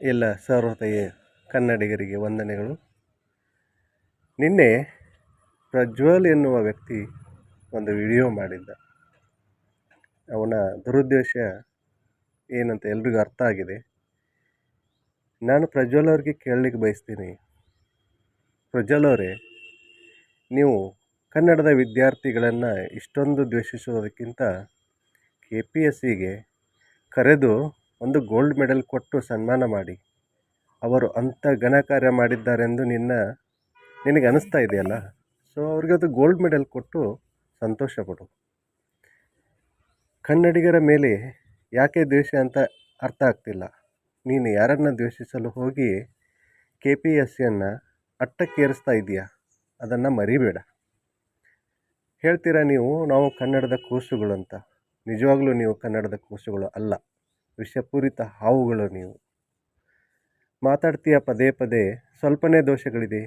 ಎಲ್ಲ ಸರ್ವತೆಯ ಕನ್ನಡಿಗರಿಗೆ ವಂದನೆಗಳು. ನಿನ್ನೆ ಪ್ರಜ್ವಲ್ ಎನ್ನುವ ವ್ಯಕ್ತಿ ಒಂದು ವಿಡಿಯೋ ಮಾಡಿದ್ದ. ಅವನ ದುರುದ್ದೇಶ ಏನಂತ ಎಲ್ರಿಗೂ ಅರ್ಥ ಆಗಿದೆ. ನಾನು ಪ್ರಜ್ವಲ್ ಅವ್ರಿಗೆ ಕೇಳಲಿಕ್ಕೆ ಬಯಸ್ತೀನಿ. ಪ್ರಜ್ವಲ್ ಅವರೇ, ನೀವು ಕನ್ನಡದ ವಿದ್ಯಾರ್ಥಿಗಳನ್ನು ಇಷ್ಟೊಂದು ದ್ವೇಷಿಸುವುದಕ್ಕಿಂತ ಕೆ ಪಿ ಎಸ್ ಸಿಗೆ ಕರೆದು ಒಂದು ಗೋಲ್ಡ್ ಮೆಡಲ್ ಕೊಟ್ಟು ಸನ್ಮಾನ ಮಾಡಿ. ಅವರು ಅಂಥ ಘನ ಕಾರ್ಯ ಮಾಡಿದ್ದಾರೆಂದು ನಿನ್ನ, ನಿನಗೆ ಅನಿಸ್ತಾ ಇದೆಯಲ್ಲ? ಸೊ ಅವ್ರಿಗೆ ಅದು ಗೋಲ್ಡ್ ಮೆಡಲ್ ಕೊಟ್ಟು ಸಂತೋಷ ಪಡು ಕನ್ನಡಿಗರ ಮೇಲೆ ಯಾಕೆ ದ್ವೇಷ ಅಂತ ಅರ್ಥ ಆಗ್ತಿಲ್ಲ. ನೀನು ಯಾರನ್ನು ದ್ವೇಷಿಸಲು ಹೋಗಿ ಕೆ ಪಿ ಎಸ್ ಸಿಯನ್ನು ಅಟ್ಟಕ್ಕೇರಿಸ್ತಾ ಇದೆಯಾ? ಅದನ್ನು ಮರಿಬೇಡ. ಹೇಳ್ತೀರಾ ನೀವು? ನಾವು ಕನ್ನಡದ ಕೂಸುಗಳು ಅಂತ ನಿಜವಾಗ್ಲೂ ನೀವು ಕನ್ನಡದ ಕೂಸುಗಳು ಅಲ್ಲ. ವಿಷಪೂರಿತ ಹಾವುಗಳು ನೀವು. ಮಾತಾಡ್ತೀಯ ಪದೇ ಪದೇ, ಸ್ವಲ್ಪನೇ ದೋಷಗಳಿದೆ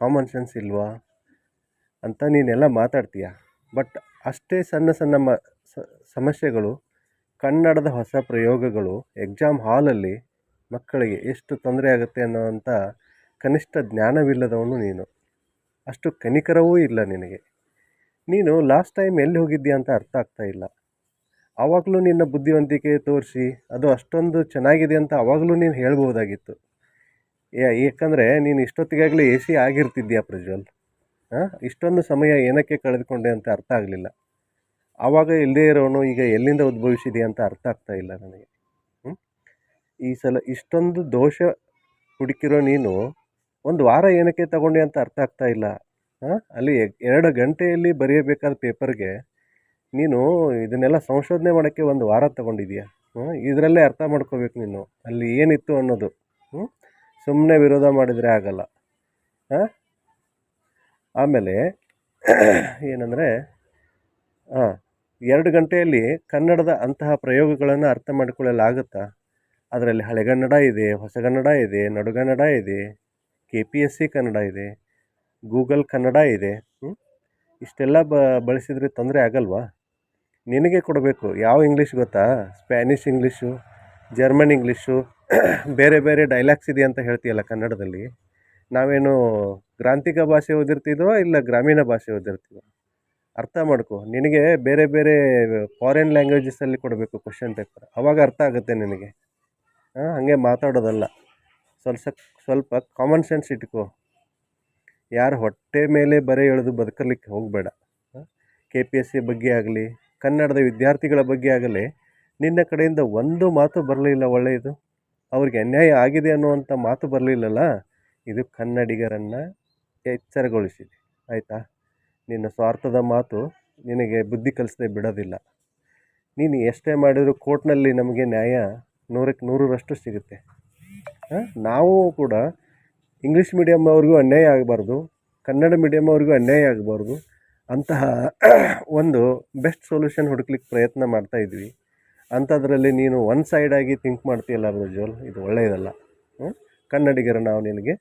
ಕಾಮನ್ ಸೆನ್ಸ್ ಇಲ್ವಾ? ಅಂತ ನೀನೆಲ್ಲ ಮಾತಾಡ್ತೀಯ? ಬಟ್ ಅಷ್ಟೇ ಸಣ್ಣ ಸಣ್ಣ ಮ ಸಮಸ್ಯೆಗಳು, ಕನ್ನಡದ ಹೊಸ ಪ್ರಯೋಗಗಳು ಎಕ್ಸಾಮ್ ಹಾಲಲ್ಲಿ ಮಕ್ಕಳಿಗೆ ಎಷ್ಟು ತೊಂದರೆ ಆಗುತ್ತೆ ಅನ್ನೋವಂಥ ಕನಿಷ್ಠ ಜ್ಞಾನವಿಲ್ಲದವನು ನೀನು. ಅಷ್ಟು ಕನಿಕರವೂ ಇಲ್ಲ ನಿನಗೆ. ನೀನು ಲಾಸ್ಟ್ ಟೈಮ್ ಎಲ್ಲಿ ಹೋಗಿದ್ದೀಯ ಅಂತ ಅರ್ಥ ಆಗ್ತಾ ಇಲ್ಲ. ಆವಾಗಲೂ ನಿನ್ನ ಬುದ್ಧಿವಂತಿಕೆ ತೋರಿಸಿ ಅದು ಅಷ್ಟೊಂದು ಚೆನ್ನಾಗಿದೆ ಅಂತ ಆವಾಗಲೂ ನೀನು ಹೇಳ್ಬೋದಾಗಿತ್ತು ಏಕೆಂದರೆ ನೀನು ಇಷ್ಟೊತ್ತಿಗಾಗಲೇ ಎ ಸಿ ಆಗಿರ್ತಿದ್ಯಾ ಪ್ರಜ್ವಲ್? ಹಾಂ ಇಷ್ಟೊಂದು ಸಮಯ ಏನಕ್ಕೆ ಕಳೆದುಕೊಂಡೆ ಅಂತ ಅರ್ಥ ಆಗಲಿಲ್ಲ. ಆವಾಗ ಇಲ್ಲದೇ ಇರೋನು ಈಗ ಎಲ್ಲಿಂದ ಉದ್ಭವಿಸಿದೆ ಅಂತ ಅರ್ಥ ಆಗ್ತಾ ಇಲ್ಲ ನನಗೆ. ಈ ಸಲ ಇಷ್ಟೊಂದು ದೋಷ ಹುಡುಕಿರೋ ನೀನು ಒಂದು ವಾರ ಏನಕ್ಕೆ ತಗೊಂಡೆ ಅಂತ ಅರ್ಥ ಆಗ್ತಾ ಇಲ್ಲ. ಹಾಂ ಅಲ್ಲಿ ಎರಡು ಗಂಟೆಯಲ್ಲಿ ಬರೆಯಬೇಕಾದ ಪೇಪರ್ಗೆ ನೀನು ಇದನ್ನೆಲ್ಲ ಸಂಶೋಧನೆ ಮಾಡೋಕ್ಕೆ ಒಂದು ವಾರ ತೊಗೊಂಡಿದೀಯ ಇದರಲ್ಲೇ ಅರ್ಥ ಮಾಡ್ಕೋಬೇಕು ನೀನು. ಅಲ್ಲಿ ಏನಿತ್ತು ಅನ್ನೋದು. ಸುಮ್ಮನೆ ವಿರೋಧ ಮಾಡಿದರೆ ಆಗಲ್ಲ. ಹಾಂ? ಆಮೇಲೆ ಏನಂದರೆ ಹಾಂ ಎರಡು ಗಂಟೆಯಲ್ಲಿ ಕನ್ನಡದ ಅಂತಹ ಪ್ರಯೋಗಗಳನ್ನು ಅರ್ಥ ಮಾಡಿಕೊಳ್ಳಲಾಗುತ್ತಾ? ಅದರಲ್ಲಿ ಹಳೆಗನ್ನಡ ಇದೆ ಹೊಸಗನ್ನಡ ಇದೆ ನಡುಗನ್ನಡ ಇದೆ K P S C Kannada ಇದೆ ಗೂಗಲ್ ಕನ್ನಡ ಇದೆ? ಇಷ್ಟೆಲ್ಲ ಬಳಸಿದರೆ ತೊಂದರೆ ಆಗಲ್ವಾ? ನಿನಗೆ ಕೊಡಬೇಕು. ಯಾವ ಇಂಗ್ಲೀಷ್ ಗೊತ್ತಾ? ಸ್ಪ್ಯಾನಿಷ್ ಇಂಗ್ಲೀಷು ಜರ್ಮನ್ ಇಂಗ್ಲೀಷು ಬೇರೆ ಬೇರೆ ಡೈಲಾಗ್ಸ್ ಇದೆ ಅಂತ ಹೇಳ್ತೀಯಲ್ಲ ಕನ್ನಡದಲ್ಲಿ. ನಾವೇನು ಗ್ರಾಂಥಿಕ ಭಾಷೆ ಓದಿರ್ತಿದ್ವೋ ಇಲ್ಲ ಗ್ರಾಮೀಣ ಭಾಷೆ ಓದಿರ್ತೀವೋ? ಅರ್ಥ ಮಾಡ್ಕೊ. ನಿನಗೆ ಬೇರೆ ಬೇರೆ ಫಾರಿನ್ ಲ್ಯಾಂಗ್ವೇಜಸಲ್ಲಿ ಕೊಡಬೇಕು ಕ್ವಶನ್ ಪೇಪರ್ ಅವಾಗ ಅರ್ಥ ಆಗುತ್ತೆ ನಿನಗೆ. ಹಾಂ ಹಾಗೆ ಮಾತಾಡೋದಲ್ಲ. ಸ್ವಲ್ಪ ಸ್ವಲ್ಪ ಕಾಮನ್ ಸೆನ್ಸ್ ಇಟ್ಕೋ. ಯಾರು ಹೊಟ್ಟೆ ಮೇಲೆ ಬರೆ ಎಳೆದು ಬದುಕಲಿಕ್ಕೆ ಹೋಗಬೇಡ. ಕೆ ಪಿ ಎಸ್ ಸಿ ಬಗ್ಗೆ ಆಗಲಿ ಕನ್ನಡದ ವಿದ್ಯಾರ್ಥಿಗಳ ಬಗ್ಗೆ ಆಗಲಿ, ನಿನ್ನ ಕಡೆಯಿಂದ ಒಂದು ಮಾತು ಬರಲಿಲ್ಲ ಒಳ್ಳೆಯದು. ಅವ್ರಿಗೆ ಅನ್ಯಾಯ ಆಗಿದೆ ಅನ್ನುವಂಥ ಮಾತು ಬರಲಿಲ್ಲಲ್ಲ? ಇದು ಕನ್ನಡಿಗರನ್ನು ಎಚ್ಚರಗೊಳಿಸಿದೆ. ಆಯಿತಾ? ನಿನ್ನ ಸ್ವಾರ್ಥದ ಮಾತು ನಿನಗೆ ಬುದ್ಧಿ ಕಲಿಸದೆ ಬಿಡೋದಿಲ್ಲ. ನೀನು ಎಷ್ಟೇ ಮಾಡಿದರೂ ಕೋರ್ಟ್ನಲ್ಲಿ ನಮಗೆ ನ್ಯಾಯ ನೂರಕ್ಕೆ ನೂರರಷ್ಟು ಸಿಗುತ್ತೆ? ನಾವು ಕೂಡ ಇಂಗ್ಲೀಷ್ ಮೀಡಿಯಮ್ ಅವ್ರಿಗೂ ಅನ್ಯಾಯ ಆಗಬಾರ್ದು, ಕನ್ನಡ ಮೀಡಿಯಮ್ ಅವ್ರಿಗೂ ಅನ್ಯಾಯ ಆಗಬಾರ್ದು. ಅಂತಹ ಒಂದು ಬೆಸ್ಟ್ ಸೊಲ್ಯೂಷನ್ ಹುಡುಕ್ಲಿಕ್ಕೆ ಪ್ರಯತ್ನ ಮಾಡ್ತಾ ಇದ್ವಿ. ಅಂಥದ್ರಲ್ಲಿ ನೀನು ಒನ್ ಸೈಡಾಗಿ ಥಿಂಕ್ ಮಾಡ್ತೀಯಲ್ಲ ಪ್ರಜ್ವಲ್ ಇದು ಒಳ್ಳೆಯದಲ್ಲ. ಕನ್ನಡಿಗರ ನಾವು ನಿನಗೆ